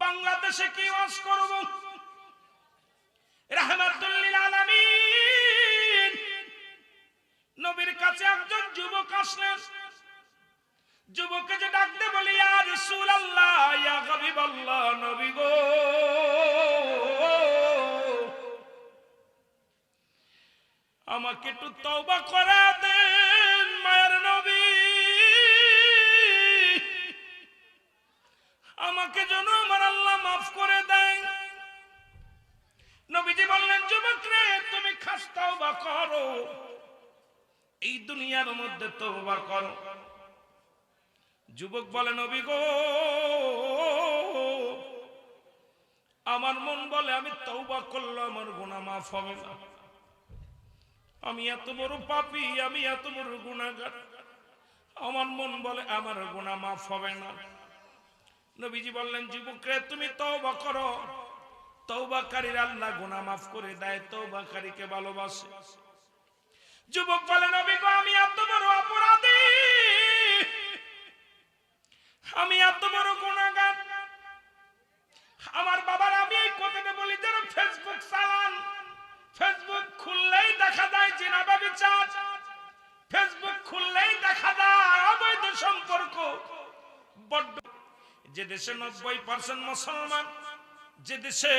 বাংলাদেশে কি ওয়াজ করব? আলামিন। নবীর কাছে একজন যুবক আসলেন। যুবককে যে ডাকতে বলি, ইয়া রাসূলুল্লাহ, ইয়া হাবিবাল্লাহ, নবী গো। আমাকে একটু তওবা করে দেন, মায়ের নবী। আমাকে যেন আমার আল্লাহ মাফ করে দেয়। নবীজি বললেন যুবক রে তুমি খাস তওবা করো। এই দুনিয়ার মধ্যে তওবা করো। যুবক বলে, নবী গো, আমার মন বলে, আমি তওবা করলে আমার গুনাহ মাফ হবে না। আমি এত বড় পাপী, আমি এত বড় গুণাগার আমার মন বলে, আমার গুনাহ মাফ হবে না। নবীজি বললেন, যুবকরে, তুমি তওবা করো। তওবাকারীর আল্লাহ গুনাহ মাফ করে দেয়, তওবাকারীকে ভালোবাসে। যুবক বলে, নবী গো, আমি এত বড় অপরাধী। আমি এত বড় গুনাহগার। আমার বাবার আমি এই কথাটা বলি যেন ফেসবুক যে দেশে নব্বই পার্সেন্ট মুসলমান, যে দেশে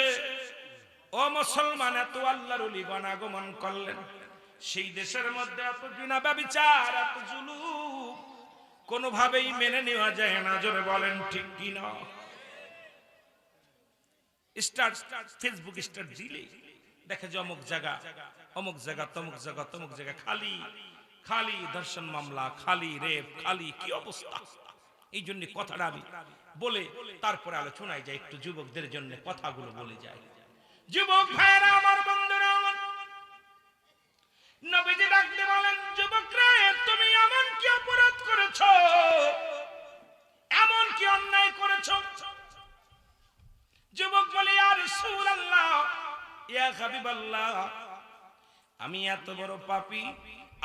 অমুসলমান এত আল্লাহর অলিগণ আগমন করলেন, সেই দেশের মধ্যে এত বিনা ব্যবিচার, এত জুলুম, কোনোভাবেই মেনে নেওয়া যায় না, জোরে বলেন ঠিক কি না স্টার্ট, ফেসবুক স্টার্ট দিলে দেখে যে অমুক জায়গা অমুক জায়গা, তমুক জায়গা তমুক জায়গা, খালি খালি দর্শন মামলা, খালি রেপ, খালি কি অবস্থা? এই জন্য কথাটা আমি বলে তারপরে আলোচনায় যাই, একটু যুবকদের জন্য কথাগুলো বলে যায় যুবক ভাইরা আমার বন্ধুরা, আমার নবীজি ডাকতে বলেন, যুবকরা, তুমি এমন কি অপরাধ করেছ? এমন কি অন্যায় করেছ? যুবক বলে আর রাসূলুল্লাহ, ইয়া হাবিবাল্লাহ, আমি এত বড় পাপী,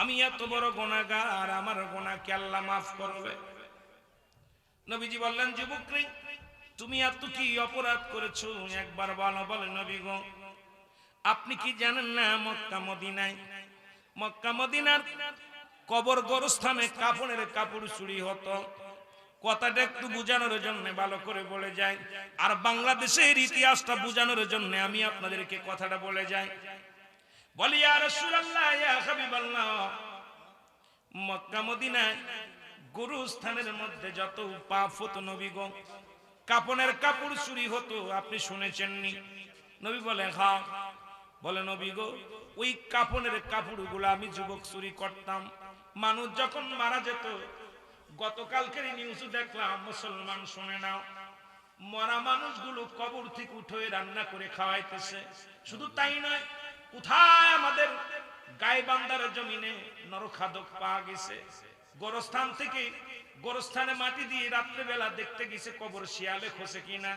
আমি এত বড় গুনাহগার, আমার গুনাহকে আল্লাহ মাফ করবে। নবীজি বললেন যুবক রে তুমি এত কি অপরাধ করেছ? একবার বলো, বলে নবী গো। আপনি কি জানেন না মক্কা, মদিনায়? মক্কা, মদিনার কবর গরস্থানে কাপড়ের কাপড় চুরি হতো। কথাটা একটু বোঝানোর জন্য ভালো করে বলে যাই আর বাংলাদেশের ইতিহাসটা বোঝানোর জন্য আমি আপনাদেরকে কথাটা বলে যাই। বলি আর হাবিবাল্লাহ, মক্কা, মদিনায় গুরুস্থানের মধ্যে যত পাপ হতো নবী গো, কাপনের কাপড় চুরি হতো, আপনি শুনেছেননি? নবী বলে হা। বলে, নবী গো, ওই কাপনের কাপড়গুলো আমি যুবক চুরি করতাম। মানুষ যখন মারা যেত, গতকালকের নিউজ দেখলাম, মুসলমান শুনে নাও, মরা মানুষগুলো কবর থেকে উঠে রান্না করে খাওয়াইতেছে। শুধু তাই নয়, কোথায় আমাদের গাইবান্দার জমিনে নরখাদক পাওয়া গেছে? গোরস্থান থেকে গোরস্থানে মাটি দিয়ে রাত্রেবেলা দেখতে গেছে কবর শিয়ালে খসে কিনা।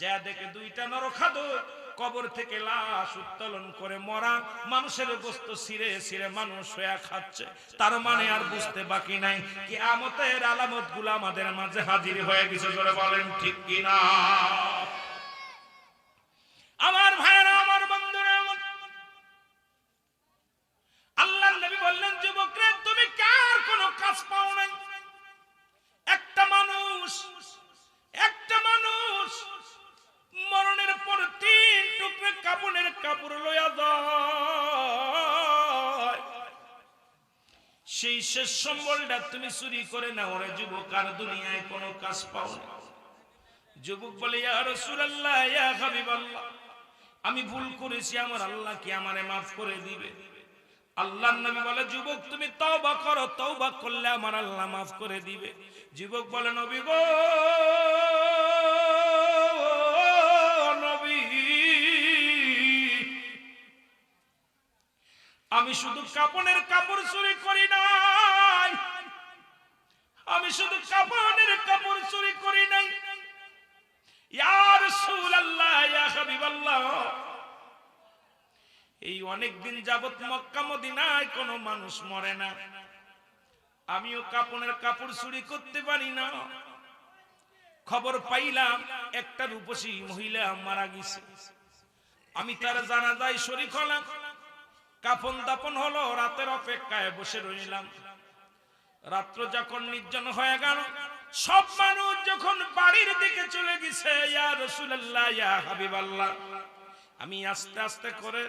যা দেখে দুইটা নরখাদক কবর থেকে লাশ উত্তোলন করে মরা। মানুষের গোস্ত সিরে সিরে মানুষ হয়ে খাচ্ছে। তার মানে আর বুঝতে বাকি নাই। কি আমতের আলামতগুলো আমাদের মাঝে হাজির হয়ে গেছে বলেন ঠিক কিনা? আমার ভাইরা সেই শেষ সম্বলটা তুমি চুরি করে না ওরে যুবক, আর দুনিয়ায় কোনো কাজ পাও না। যুবক বলে আমি ভুল করেছি, আমার আল্লাহ কি আমারে মাফ করে দিবে? আল্লাহর নবী বলে, যুবক, তুমি তওবা করো, তওবা করলে আমার আল্লাহ মাফ করে দিবে। যুবক বলে, নবী গো আমি শুধু কাপনের কাপড় চুরি করি নাই। আমি শুধু কাপনের কাপড় চুরি করি নাই। এই অনেক দিন যাবত মক্কা, মদিনায় কোনো মানুষ মরে না। আমিও কাপনের কাপড় চুরি করতে পারি না। খবর পাইলাম, একটা রূপসী মহিলা মারা গেছে। আমি তার জানাজায় শরীক হলাম। কাফন দাপন হলো, রাতের অপেক্ষায় বসে রইলাম। রাত্র যখন নির্জন হয়ে গেল, সব মানুষ যখন বাড়ির দিকে চলে গেছে, ইয়া ইয়া আমি আস্তে আস্তে করে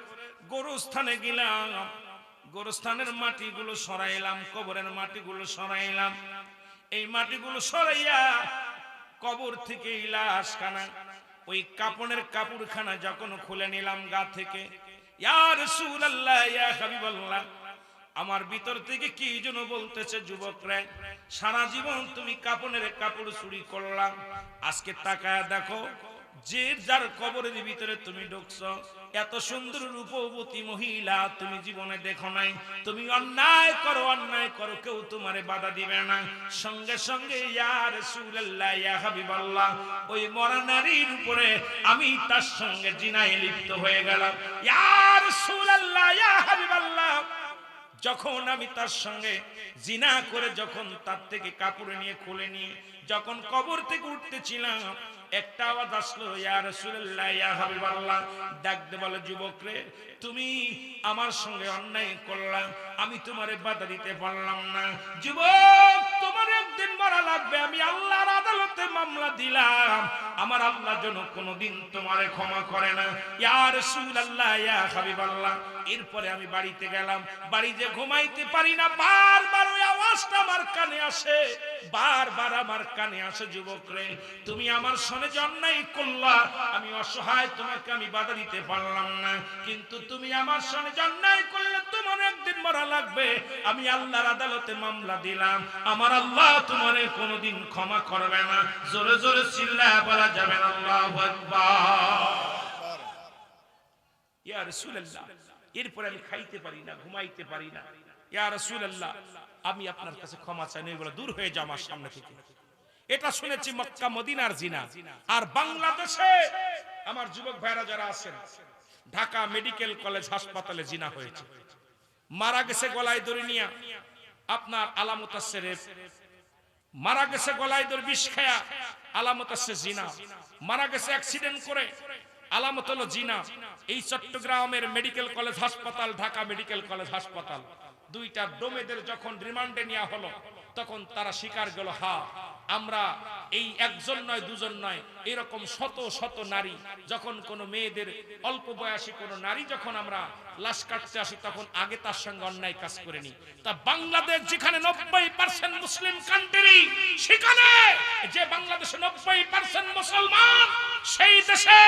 গরুস্থানে গেলাম। গরুস্থানের মাটিগুলো সরাইলাম, কবরের মাটিগুলো সরাইলাম। এই মাটিগুলো সরাইয়া কবর থেকে এই লাশখানা ওই কাপড়ের কাপড়খানা যখন খুলে নিলাম গা থেকে আমার ভিতর থেকে কি যেন বলতেছে যুবকরা, সারা জীবন তুমি কাপড়ের কাপড় চুরি করলাম আজকে তাকায় দেখো, যে যার কবরের ভিতরে তুমি ঢুকছো এত সুন্দর রূপবতী মহিলা, তুমি জীবনে দেখো নাই। তুমি অন্যায় করো অন্যায় করো, কেউ তোমারে বাধা দিবে না। সঙ্গে সঙ্গে ইয়ার সুল্লাহ ইয়া হাবিবাল্লাহ, ওই মরা নারীর উপরে আমি তার সঙ্গে জিনায় লিপ্ত হয়ে গেলাম। ইয়ার সুল্লাহ ইয়া হাবিবাল্লাহ, যখন আমি তার সঙ্গে জিনা করে, যখন তার থেকে কাপড় নিয়ে খুলে নিয়ে যখন কবর থেকে উঠতেছিলাম, একটা আওয়াজ আসলো, ইয়া রাসূলুল্লাহ, ইয়া হাবিবাল্লাহ। ডাকতে বলে, যুবক রে, তুমি আমার সঙ্গে অন্যায় করলাম আমি তোমারে বাধা দিতে পারলাম না। যুবক মারা লাগবে? আমি আল্লাহর আদালতে মামলা দিলাম। আমার আল্লাহ যেন কোনোদিন তোমারে ক্ষমা করে না। ইয়া রাসূলুল্লাহ, ইয়া হাবিবাল্লাহ। এরপরে আমি বাড়িতে গেলাম। বাড়ি যে ঘুমাইতে পারি না, বারবার ওই আওয়াজটা আমার কানে আসে। বারবার আমার কানে আসে, যুবক রে। তুমি আমার সনে জন্মাই করলা। আমি অসহায়, তোমাকে আমি বাধা দিতে পারলাম না। কিন্তু তুমি আমার সনে জন্মাই করলে তোমার একদিন মরা লাগবে। আমি আল্লাহর আদালতে মামলা দিলাম। আমার আল্লাহ তোমার কোনোদিন ক্ষমা করবে না। জোরে জোরে চিল্লা বলা যাবে না। আল্লাহু ইয়া আমি খাইতে পারি না, ঘুমাইতে পারি না। ইয়া রাসূলুল্লাহ, আমি আপনার কাছে ক্ষমা চাই নই বলে দূর হয়ে যাও আমার সামনে থেকে। এটা শুনেছি মক্কা মদিনার জিনা। আর বাংলাদেশে আমার যুবক ভাইরা যারা আছেন, ঢাকা মেডিকেল কলেজ হাসপাতালে জিনা হয়েছে। মারা গেছে গলায় দড়ি নিয়া। আপনার আলামত আছে মারা গেছে গলায় দড়ি বিষ খায়া, আলামত আছে জিনা। মারা গেছে অ্যাক্সিডেন্ট করে, আলামত হলো জিনা। এই চট্টগ্রামের মেডিকেল কলেজ হাসপাতাল, ঢাকা মেডিকেল কলেজ হাসপাতাল। দুইটা ডোমেদের যখন রিমান্ডে নেওয়া হলো, তখন তারা স্বীকার গেল, হা। আমরা এই একজন নয়, দুজন নয়, এরকম শত শত নারী, যখন কোনো মেয়েদের অল্প বয়সী কোনো নারী যখন আমরা লাশ কাটতে আসি, তখন আগে তার সঙ্গে অন্যায় কাজ করে নি তা বাংলাদেশ যেখানে নব্বই পার্সেন্ট মুসলিম কান্ট্রি সেখানে যে বাংলাদেশে নব্বই পার্সেন্ট মুসলমান, সেই দেশে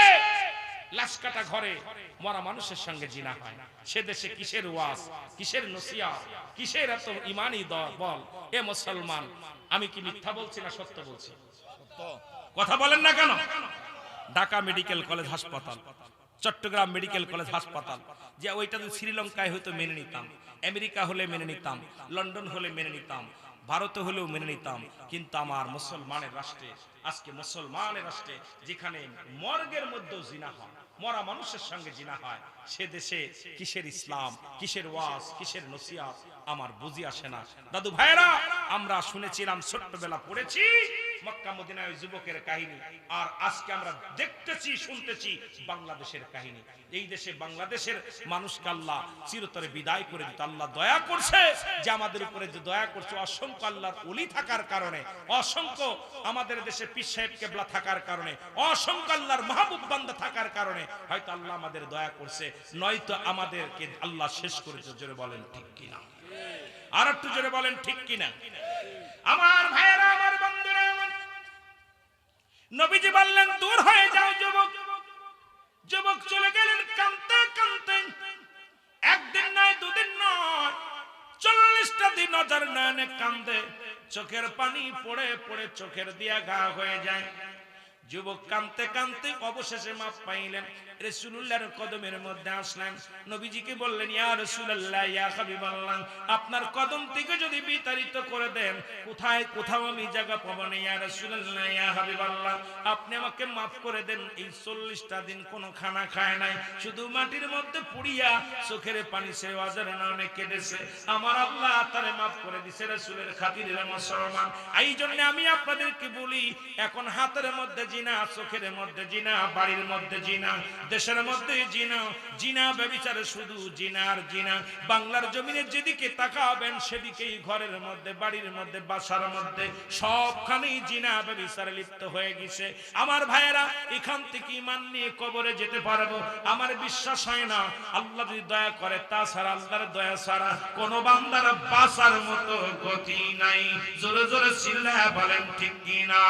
লাশ কাটা ঘরে মরা মানুষের সঙ্গে জিনা হয় সে দেশে কিসের ওয়াজ, কিসের নসিয়া কিসের এত ইমানি বল? এ মুসলমান, আমি কি মিথ্যা বলছি না সত্য বলছি? কথা বলেন না কেন? ঢাকা মেডিকেল কলেজ হাসপাতাল, চট্টগ্রাম মেডিকেল কলেজ হাসপাতাল, যে ওইটা যদি শ্রীলঙ্কায় হয়তো মেনে নিতাম, আমেরিকা হলে মেনে নিতাম, লন্ডন হলে মেনে নিতাম, ভারতে হলেও মেনে নিতাম, কিন্তু আমার মুসলমানের রাষ্ট্রে, আজকে মুসলমানের রাষ্ট্রে যেখানে মর্গের মধ্যেও জিনা হয় মরা মানুষের সঙ্গে জিনা হয়। সে দেশে কিসের ইসলাম, কিসের ওয়াজ, কিসের নসিয়া আমার বুঝি আসে না। দাদু ভাইরা আমরা শুনেছিলাম ছোট্টবেলা পড়েছি মক্কা মদিনায় ওই যুবকের কাহিনী। আর আজকে আমরা দেখতেছি, শুনতেছি বাংলাদেশের কাহিনী। এই দেশে বাংলাদেশের মানুষকে আল্লাহ চিরতরে বিদায় করে দিত। আল্লাহ দয়া করছে যে আমাদের উপরে যে দয়া করছে, অসংখ্য আল্লাহর অলি থাকার কারণে, অসংখ্য আমাদের দেশে পীর সাহেব কেবলা থাকার কারণে, অসংখ্য আল্লাহর মাহবুব বান্দা থাকার কারণে, হয়তো আল্লাহ আমাদের দয়া করছে, নয়তো আমাদেরকে আল্লাহ শেষ করেছে, জোরে বলেন ঠিক কিনা? আর একটু জোরে বলেন ঠিক কিনা? নবীজি বললেন, দূর হয়ে যাও যুবক। যুবক চলে গেলেন কানতে কানতে একদিন নয়, দুদিন নয়, চল্লিশটা দিন নজর নয়নে কান্দে চোখের পানি পড়ে পড়ে চোখের দিয়া গা হয়ে যায়। যুবক কানতে কানতে অবশেষে মাপ পাইলেন। রসুল্লাহর কদমের মধ্যে আসলেন। নবীজিকে বললেন, ইয়া রসুল্লাহ ইয়া হাবিবাল্লাহ, আপনার কদম থেকে যদি বিতাড়িত করে দেন, কোথায় কোথাও আমি জায়গা পাবো না। ইয়া রসুল্লাহ ইয়া হাবিবাল্লাহ, আপনি আমাকে মাফ করে দেন। এই চল্লিশটা দিন কোনো খানা খায় নাই। শুধু মাটির মধ্যে পুড়িয়া চোখের পানি সে বাজার না অনেক কেটেছে। আমার আল্লাহ তারে মাফ করে দিছে, রসুলের খাতিরের মুসলমান। এই জন্য আমি আপনাদেরকে বলি, এখন হাতের মধ্যে জিনা, চোখের মধ্যে জিনা, বাড়ির মধ্যে জিনা, দেশের মধ্যে জিনা জিনা ব্যবিচারে শুধু জিনার জিনা। বাংলার জমিনের যেদিকে তাকাবেন, সেদিকেই ঘরের মধ্যে, বাড়ির মধ্যে, বাসার মধ্যে সবখানেই জিনা ব্যবিচারে লিপ্ত হয়ে গেছে। আমার ভাইয়েরা, এখান থেকে ইমান নিয়ে কবরে যেতে পারব, আমার বিশ্বাস হয় না। আল্লাহ যদি দয়া করে, তাছাড়া আল্লাহর দয়া ছাড়া কোন বান্দার বাসার মতো গতি নাই। জোরে জোরে চিল্লা বলেন, ঠিক কিনা?